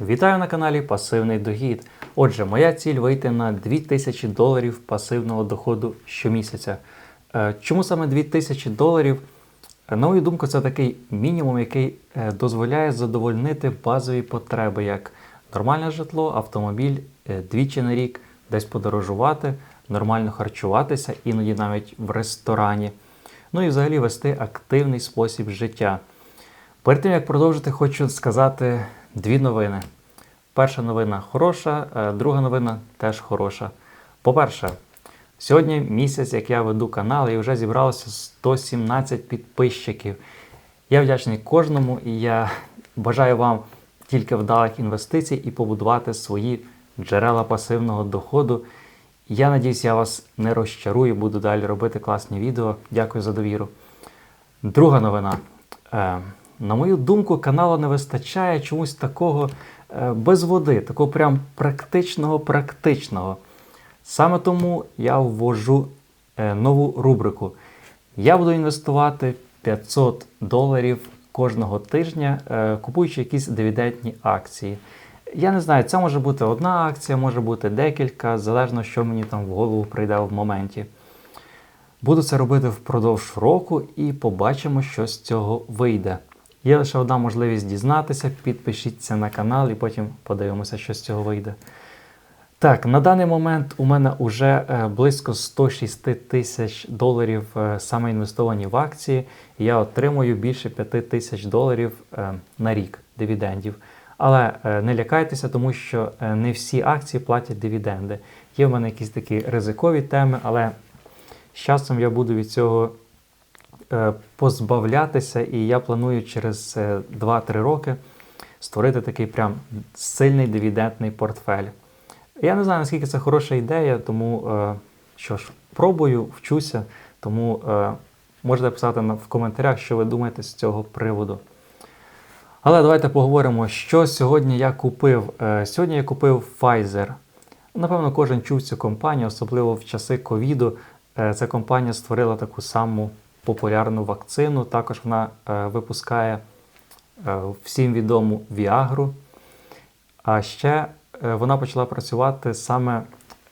Вітаю на каналі Пасивний Дохід. Отже, моя ціль вийти на 2000 доларів пасивного доходу щомісяця. Е, Чому саме 2000 доларів? Е, На мою думку, це такий мінімум, який е, дозволяє задовольнити базові потреби, як нормальне житло, автомобіль двічі на рік, десь подорожувати, нормально харчуватися, іноді навіть в ресторані. Ну і взагалі вести активний спосіб життя. Перед тим як продовжити, хочу сказати дві новини. Перша новина хороша, е, друга новина теж хороша. По-перше, сьогодні місяць, як я веду канал, і вже зібралося 117 підписчиків. Я вдячний кожному і я бажаю вам тільки вдалих інвестицій і побудувати свої джерела пасивного доходу. Я надіюсь, я вас не розчарую, буду далі робити класні відео. Дякую за довіру. Друга новина. На мою думку, каналу не вистачає чомусь такого е, без води, такого прям практичного практичного. Саме тому я ввожу е, нову рубрику. Я буду інвестувати 500 доларів кожного тижня, е, купуючи якісь дивідендні акції. Я не знаю, це може бути одна акція, може бути декілька, залежно, що мені там в голову прийде в моменті. Буду це робити впродовж року і побачимо, що з цього вийде. Є лише одна можливість дізнатися. Підпишіться на канал і потім подивимося, що з цього вийде. Так, на даний момент у мене вже е, близько 106 тисяч доларів е, саме інвестовані в акції, я отримую більше 5 тисяч доларів е, на рік дивідендів. Але не лякайтеся, тому що не всі акції платять дивіденди. Є в мене якісь такі ризикові теми, але з часом я буду від цього позбавлятися, і я планую через е, 2-3 роки створити такий прям сильний дивідендний портфель. Я не знаю, наскільки це хороша ідея, тому е, що ж, пробую, вчуся, тому е, можете писати в коментарях, що ви думаєте з цього приводу. Але давайте поговоримо, що сьогодні я купив. Е, Сьогодні я купив Pfizer. Напевно, кожен чув цю компанію, особливо в часи ковіду. Е, Ця компанія створила таку саму популярну вакцину. Також вона е, випускає е, всім відому Віагру. А ще е, вона почала працювати саме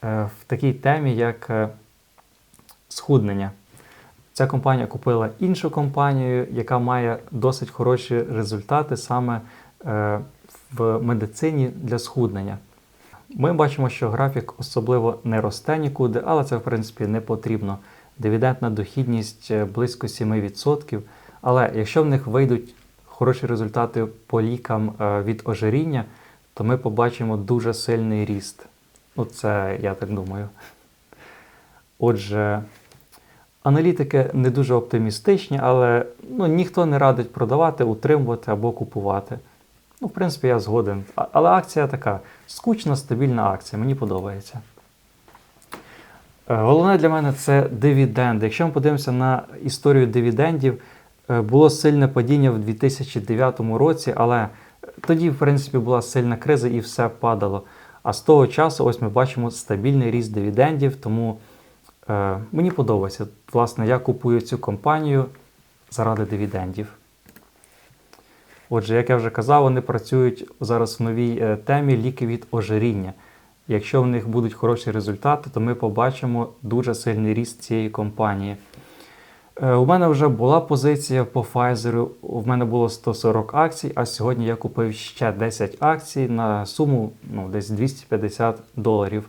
в такій темі, як схуднення. Ця компанія купила іншу компанію, яка має досить хороші результати саме в медицині для схуднення. Ми бачимо, що графік особливо не росте нікуди, але це в принципі не потрібно. Дивідендна дохідність е, близько 7%. Але якщо в них вийдуть хороші результати по лікам е, від ожиріння, то ми побачимо дуже сильний ріст. Ну, це я так думаю. Отже, аналітики не дуже оптимістичні, але ну, ніхто не радить продавати, утримувати або купувати. Ну, в принципі, я згоден. Але акція така скучна, стабільна акція, мені подобається. Е, Головне для мене це дивіденди. Якщо ми подивимося на історію дивідендів, е, було сильне падіння в 2009 році, але тоді, в принципі, була сильна криза і все падало. А з того часу ось ми бачимо стабільний ріст дивідендів, тому е, мені подобається. Власне, я купую цю компанію заради дивідендів. Отже, як я вже казав, вони працюють зараз в новій е, темі ліки від ожиріння. Якщо в них будуть хороші результати, то ми побачимо дуже сильний ріст цієї компанії. Е, У мене вже була позиція по Pfizer, у мене було 140 акцій, а сьогодні я купив ще 10 акцій на суму ну, десь 250 доларів.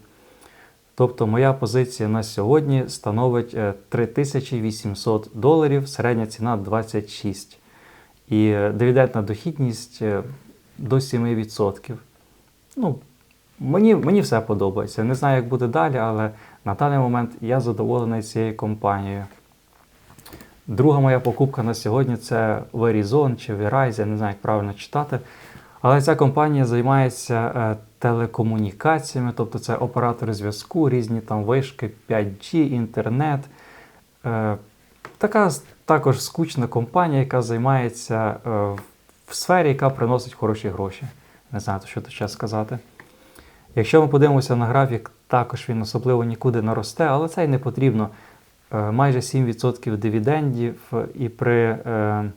Тобто моя позиція на сьогодні становить е, 3800 доларів, середня ціна 26. І е, дивідендна дохідність е, до 7%. Ну, мені, мені все подобається. Не знаю, як буде далі, але на даний момент я задоволений цією компанією. Друга моя покупка на сьогодні це Verizon чи Verizon, я не знаю, як правильно читати. Але ця компанія займається е, телекомунікаціями, тобто це оператори зв'язку, різні там вишки, 5G, інтернет. Е, така також скучна компанія, яка займається е, в сфері, яка приносить хороші гроші. Не знаю, що тут ще сказати. Якщо ми подивимося на графік, також він особливо нікуди не росте, але це й не потрібно. Е, Майже 7% дивідендів, і при е,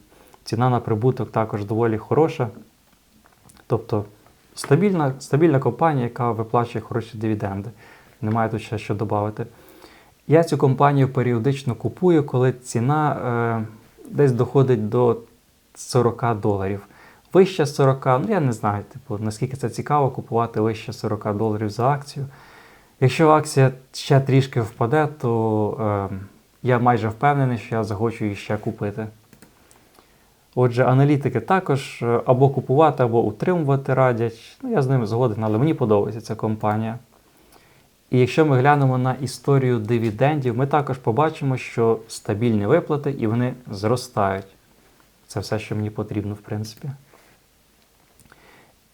ціна на прибуток також доволі хороша. Тобто стабільна, стабільна компанія, яка виплачує хороші дивіденди. Немає тут ще що додати. Я цю компанію періодично купую, коли ціна е, десь доходить до 40 доларів. Вище 40, ну я не знаю, типу, наскільки це цікаво купувати вище 40 доларів за акцію. Якщо акція ще трішки впаде, то е, я майже впевнений, що я захочу її ще купити. Отже, аналітики також е, або купувати, або утримувати радять. Ну, я з ними згоден, але мені подобається ця компанія. І якщо ми глянемо на історію дивідендів, ми також побачимо, що стабільні виплати і вони зростають. Це все, що мені потрібно, в принципі.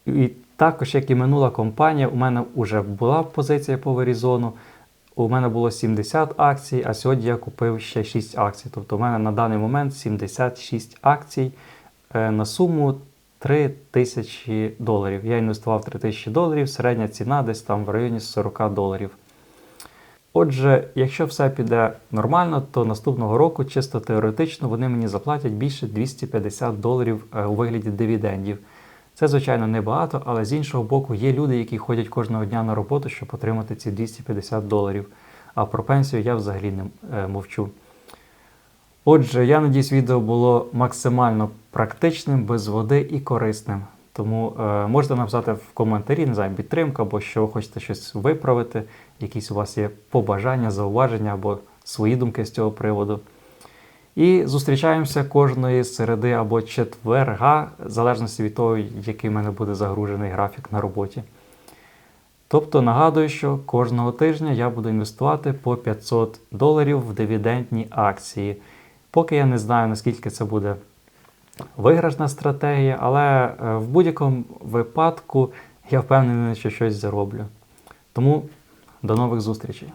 І також, як і минула компанія, у мене вже була позиція по Verizon. У мене було 70 акцій, а сьогодні я купив ще 6 акцій. Тобто у мене на даний момент 76 акцій е, на суму 3 тисячі доларів. Я інвестував 3 тисячі доларів, середня ціна десь там в районі 40 доларів. Отже, якщо все піде нормально, то наступного року, чисто теоретично, вони мені заплатять більше 250 доларів е, у вигляді дивідендів. Це, звичайно, небагато, але з іншого боку, є люди, які ходять кожного дня на роботу, щоб отримати ці 250 доларів. А про пенсію я взагалі не е, мовчу. Отже, я надіюсь, відео було максимально практичним, без води і корисним. Тому е, можете написати в коментарі, не знаю, підтримка, або що ви хочете щось виправити, якісь у вас є побажання, зауваження або свої думки з цього приводу. І зустрічаємося кожної середи або четверга, в залежності від того, який в мене буде загружений графік на роботі. Тобто нагадую, що кожного тижня я буду інвестувати по 500 доларів в дивідендні акції. Поки я не знаю, наскільки це буде виграшна стратегія, але е, в будь-якому випадку я впевнений, що щось зароблю. Тому до нових зустрічей!